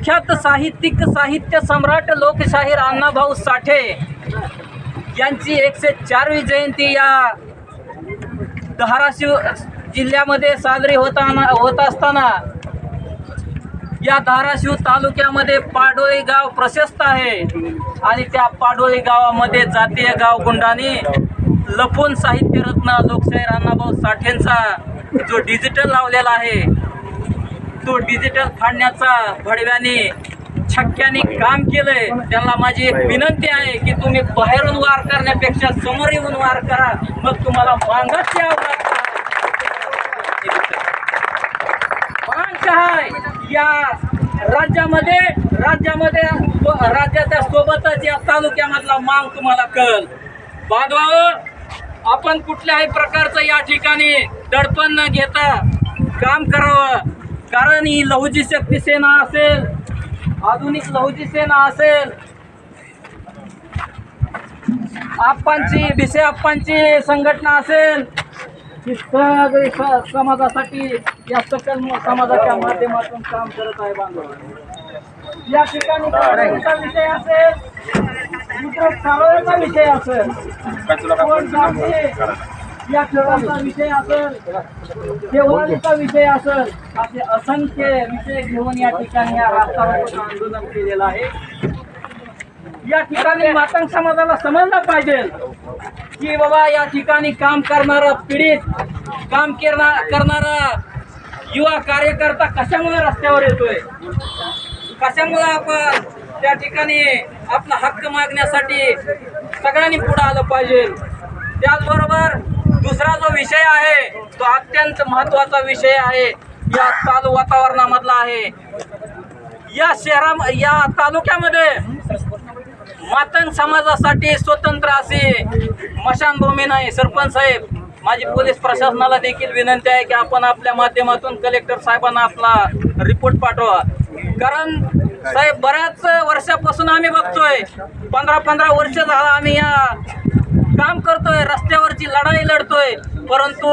प्रख्यात साहित्यिक साहित्य सम्राट लोकशाहीर अण्णाभाऊ साठे यांची एकशे चारवी जयंती या धाराशिव जिल्ह्यामध्ये साजरी होताना होत असताना या धाराशिव तालुक्यामध्ये पाडोळी गाव प्रशस्त आहे आणि त्या पाडोळी गावामध्ये जातीय गाव गुंडाने लपून साहित्यरत्न लोकशाहीर अण्णाभाऊ साठेंचा जो डिजिटल लावलेला आहे तो डिजिटल फाडण्याचा भडव्याने छक्क्याने काम केलंय. त्यांना माझी एक विनंती आहे की तुम्ही बाहेरून वार करण्यापेक्षा समोर येऊन वार करा. मग तुम्हाला मांगाची आहे या राज्यामध्ये राज्यामध्ये राज्याच्या सोबतच या तालुक्यामधला मांग तुम्हाला कळ बांधवावं आपण कुठल्याही प्रकारचं या ठिकाणी दडपण न घेता काम करावं. कारण ही लहुजी शक्ती सेना असेल आधुनिक लहुजी सेना असेल. आप्पांची भिसे आप्पांची संघटना असेल. ही सगळी समाजासाठी या सकल समाजाच्या माध्यमातून काम करत आहे बांधव. या ठिकाणी विषय असेल. दुसरा विषय असेल. या खेळाचा विषय असेल देवळालीचा विषय असेल असे असंख्य विषय घेऊन या ठिकाणी या राष्ट्रावर आंदोलन केलेलं आहे. या ठिकाणी मातंग समाजाला समजलं पाहिजे. की बाबा या ठिकाणी काम करणारा पीडित काम करणारा युवा कार्यकर्ता कशामुळे रस्त्यावर येतोय? कशामुळे आपण त्या ठिकाणी आपला हक्क मागण्यासाठी सगळ्यांनी पुढे आलं पाहिजे? त्याचबरोबर दुसरा जो विषय आहे तो अत्यंत महत्त्वाचा विषय आहे. या चालू वातावरणामधला आहे. या शहरा या तालुक्यामध्ये मातंग समाजासाठी स्वतंत्र अशी मशानभूमी नाही. सरपंच साहेब माझी पोलीस प्रशासनाला देखील विनंती आहे की आपण आपल्या माध्यमातून कलेक्टर साहेबांना आपला रिपोर्ट पाठवा. कारण साहेब बऱ्याच वर्षापासून आम्ही बघतोय पंधरा पंधरा वर्ष झाला आम्ही या काम करतोय रस्त्यावरची लढाई लढतोय. परंतु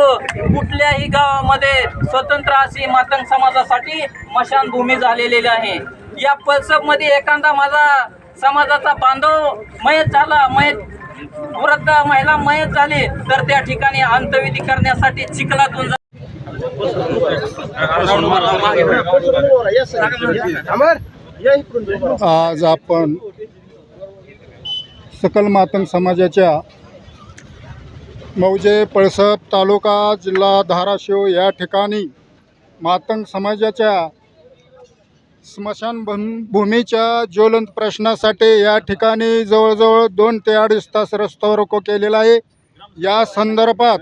कुठल्याही गावामध्ये स्वतंत्र अशी मातंग समाजासाठी मशानभूमी झालेली आहे. या पल्सपमध्ये एखादा माझा समाजाचा बांधव मयत झाला मयत वृद्ध महिला मयत झाली तर त्या ठिकाणी अंतविधी करण्यासाठी चिखलातून जा- आज आपण सकल मातंग समाजाच्या मौजे पळसप तालुका जिल्हा धाराशिव या ठिकाणी मातंग समाजाच्या स्मशान भूमीच्या ज्वलंत प्रश्नासाठी या ठिकाणी जवळजवळ दोन ते अडीच तास रस्ता रोको केलेला आहे. या संदर्भात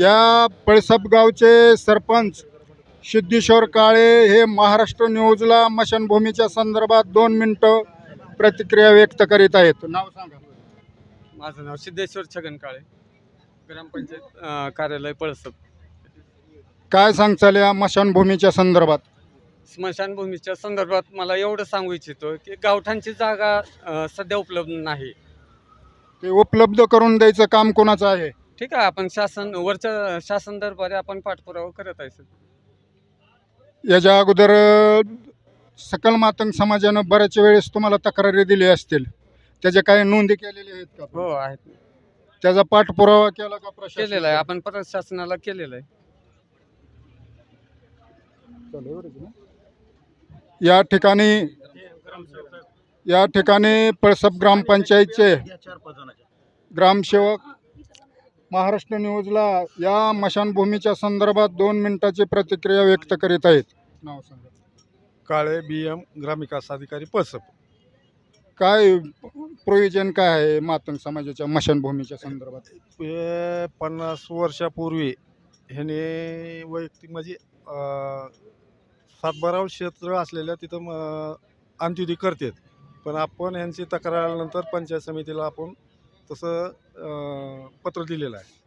या पळसप गावचे सरपंच सिद्धेश्वर काळे हे महाराष्ट्र न्यूजला मशानभूमीच्या संदर्भात दोन मिनटं प्रतिक्रिया व्यक्त करीत आहेत. नाव सांगा. माझं नाव सिद्धेश्वर छगन काळे. ग्रामपंचायत कार्यालय पळसप काय सांगचाल या मशानभूमीच्या संदर्भात? स्मशानभूमीच्या संदर्भात मला एवढं सांगू इच्छितो की गावठांची जागा अं, सध्या उपलब्ध नाही. ते उपलब्ध करून द्यायचं काम कोणाचं आहे? ठीक आहे आपण शासन वरच्या शासन दरबारी आपण पाठपुरावा करत आहे सर. याच्या अगोदर अ, सकल मातंग समाजानं बऱ्याच वेळेस तुम्हाला तक्रारी दिली असतील. त्याच्या काही नोंदी केलेल्या आहेत का? हो आहेत. त्याचा पाठपुरावा केला का प्रशासनाने? केलेलं आहे. आपण परत शासनाला केलेलं आहे. या ठिकाणी या ठिकाणी पळसप ग्रामपंचायतचे ग्रामसेवक महाराष्ट्र न्यूजला या मशानभूमीच्या संदर्भात दोन मिनिटाची प्रतिक्रिया व्यक्त करीत आहेत. नाव सांगा. काळे बी एम ग्रामविकास अधिकारी पसप काय प्रोविजन काय आहे मातंग समाजाच्या मशानभूमीच्या संदर्भात? हे पन्नास वर्षापूर्वी ह्याने वैयक्तिक म्हणजे अं, सातबारावर क्षेत्र असलेल्या तिथं म- अंत्युदी करतात. पण आपण यांची तक्रार आल्यानंतर पंचायत समितीला आपण तसं अं, पत्र दिलेलं आहे.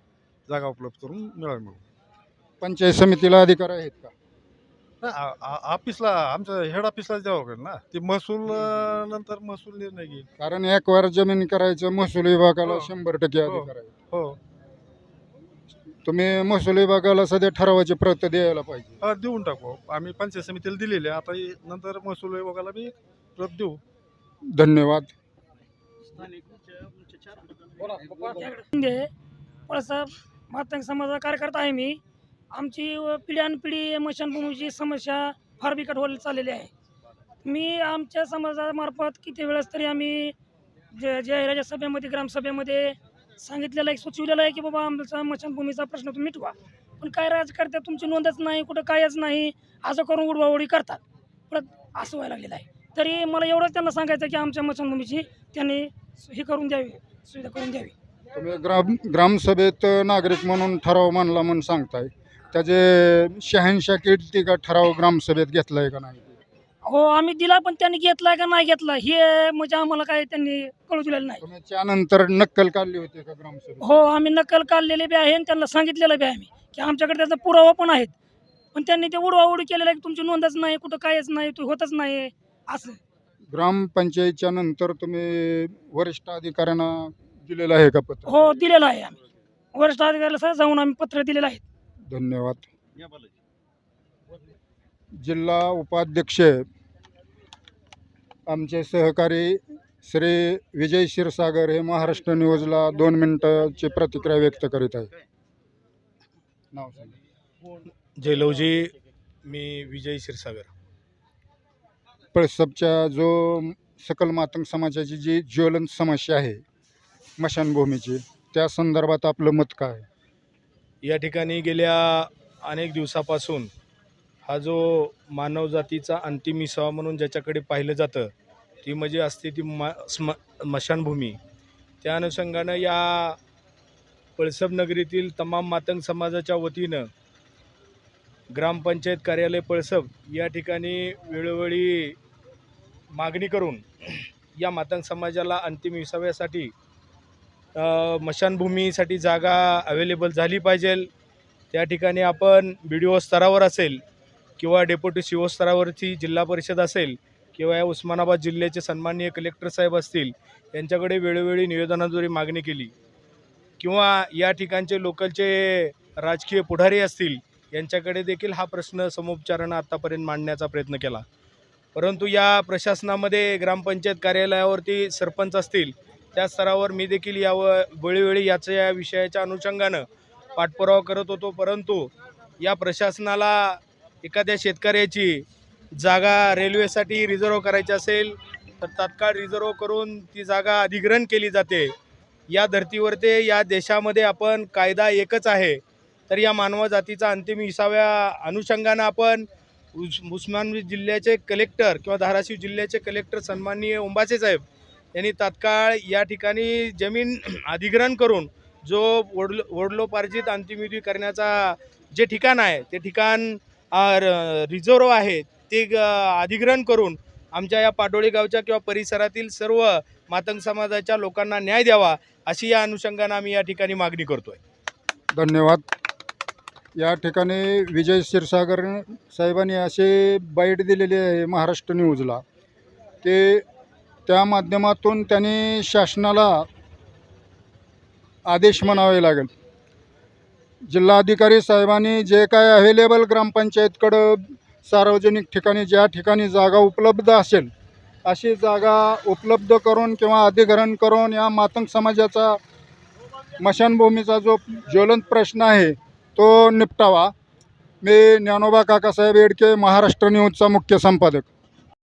जागा उपलब्ध करून मिळावी म्हणून. पंचायत समितीला अधिकार आहेत का? ऑफिसला आमच्या हेड ऑफिसला द्यावं लागेल ना ते महसूल अं, नंतर महसूल निर्णय घेईल. कारण एक वर जमीन करायचं महसूल विभागाला हो. शंभर टक्के हो. अधिकार आहे. हो. तुम्ही महसूल विभागाला सध्या ठरावाची प्रत द्यायला पाहिजे. हा, देऊन टाकू. आम्ही पंचायत समितीला दिलेले. आता हे नंतर महसूल विभागाला बी प्रत देऊ. धन्यवाद. शिंदे पळसाहेब मातंग समाजाचा कार्यकर्ता आहे मी. आमची व पिढ्यानपिढी मशानभूमीची समस्या फार बिकट होत चाललेली आहे. मी आमच्या समाजामार्फत किती वेळेस तरी आम्ही जे जाहिराच्या सभेमध्ये ग्रामसभेमध्ये सांगितलेलं आहे सुचविलेलं आहे की बाबा आमचा मशानभूमीचा प्रश्न तुम्ही मिटवा. पण काय राजकारत्या तुमची नोंदच नाही कुठं कायच नाही असं करून उडवाउडी करतात. परत असं व्हायला लागलेलं आहे. तरी मला एवढंच त्यांना सांगायचं की आमच्या मशानभूमीची त्यांनी हे करून द्यावी सुविधा करून द्यावी. तुम्ही ग्राम ग्रामसभेत नागरिक म्हणून ठराव मानला म्हणून सांगताय. त्याचे शहाऐंशी किती का ठराव ग्रामसभेत घेतलाय का नाही? हो आम्ही दिला पण त्यांनी घेतलाय का नाही घेतला हे म्हणजे आम्हाला काय त्यांनी कळू दिलेलं नाही. त्यानंतर नक्कल काढली होती का ग्रामसभेत? हो आम्ही नक्कल काढलेले बी आहे आणि त्यांना सांगितलेलं बी आहे आम्ही की आमच्याकडे त्याचा पुरावा पण आहेत. पण त्यांनी ते उडवाउडी केलेलं आहे की तुमची नोंदच नाही कुठं कायच नाही तू होतच नाही असं. ग्रामपंचायतच्या नंतर तुम्ही वरिष्ठ अधिकाऱ्यांना दिलेलं आहे का पत्र? हो दिलेलं आहे आम्ही. वरिष्ठ अधिकाऱ्याला जाऊन आम्ही पत्र दिलेलं आहे. धन्यवाद जिल्हा उपाध्यक्ष आमचे सहकारी श्री विजय क्षीरसागर हे महाराष्ट्र न्यूजला दोन मिनिटाची प्रतिक्रिया व्यक्त करीत आहे नाव सांगा. जयलवजी मी विजय क्षीरसागर पळसपच्या जो सकल मातंग समाजाची जी ज्वलंत समस्या आहे स्मशानभूमीची त्या संदर्भात आपलं मत काय आहे? या ठिकाणी गेल्या अनेक दिवसापासून हा जो मानवजातीचा अंतिम विसावा म्हणून ज्याच्याकडे पाहिलं जातं ती म्हणजे असते ती मा स्म स्मशानभूमी. त्या अनुषंगानं या पळसब नगरीतील तमाम मातंग समाजाच्या वतीनं ग्रामपंचायत कार्यालय पळसब या ठिकाणी वेळोवेळी मागणी करून या मातंग समाजाला अंतिम विसाव्यासाठी मशानभूमीसाठी जागा अवेलेबल झाली पाहिजे. त्या ठिकाणी आपण बी डी ओ स्तरावर असेल किंवा डेप्युटी सी ओ स्तरावरची जिल्हा परिषद असेल किंवा या उस्मानाबाद जिल्ह्याचे सन्माननीय कलेक्टर साहेब असतील यांच्याकडे वेळोवेळी निवेदनाद्वारे मागणी केली. किंवा या ठिकाणचे लोकलचे राजकीय पुढारी असतील यांच्याकडे देखील हा प्रश्न समोपचारानं आत्तापर्यंत मांडण्याचा प्रयत्न केला. परंतु या प्रशासनामध्ये ग्रामपंचायत कार्यालयावरती सरपंच असतील त्या स्तरावर मी देखील यावर वेळोवेळी याच्या या विषयाच्या अनुषंगानं पाठपुरावा करत होतो. परंतु या प्रशासनाला एखाद्या शेतकऱ्याची जागा रेल्वेसाठी रिझर्व करायची असेल तर तात्काळ रिझर्व करून ती जागा अधिग्रहण केली जाते. या धर्तीवर ते या देशामध्ये आपण कायदा एकच आहे. तर या मानव जातीचा अंतिम विसाव्या अनुषंगानं आपण उस उस्मानाबाद जिल्ह्याचे कलेक्टर किंवा धाराशिव जिल्ह्याचे कलेक्टर सन्माननीय ओंबाचे साहेब यांनी तात्काळ या ठिकाणी जमीन अधिग्रहण करून जो वडलो वडलोपार्जित अंतिमविधी करण्याचा जे ठिकाण आहे ते ठिकाण रिझर्व आहे ते ग- अधिग्रहण करून आमच्या या पाडोळी गावच्या किंवा परिसरातील सर्व मातंग समाजाच्या लोकांना न्याय द्यावा अशी या अनुषंगानं आम्ही या ठिकाणी मागणी करतोय. धन्यवाद. या ठिकाणी विजय क्षीरसागर साहेबांनी असे बाईट दिलेली आहे महाराष्ट्र न्यूजला की त्या माध्यमातून त्यांनी शासनाला आदेश म्हणावे लागेल. जिल्हाधिकारी साहेबांनी जे काय अवेलेबल ग्रामपंचायतकडं सार्वजनिक ठिकाणी ज्या ठिकाणी जागा उपलब्ध असेल अशी जागा उपलब्ध करून किंवा अधिग्रहण करून या मातंग समाजाचा मशानभूमीचा जो ज्वलंत प्रश्न आहे तो निपटावा. मी ज्ञानोबा काकासाहेब येडके महाराष्ट्र न्यूजचा मुख्य संपादक.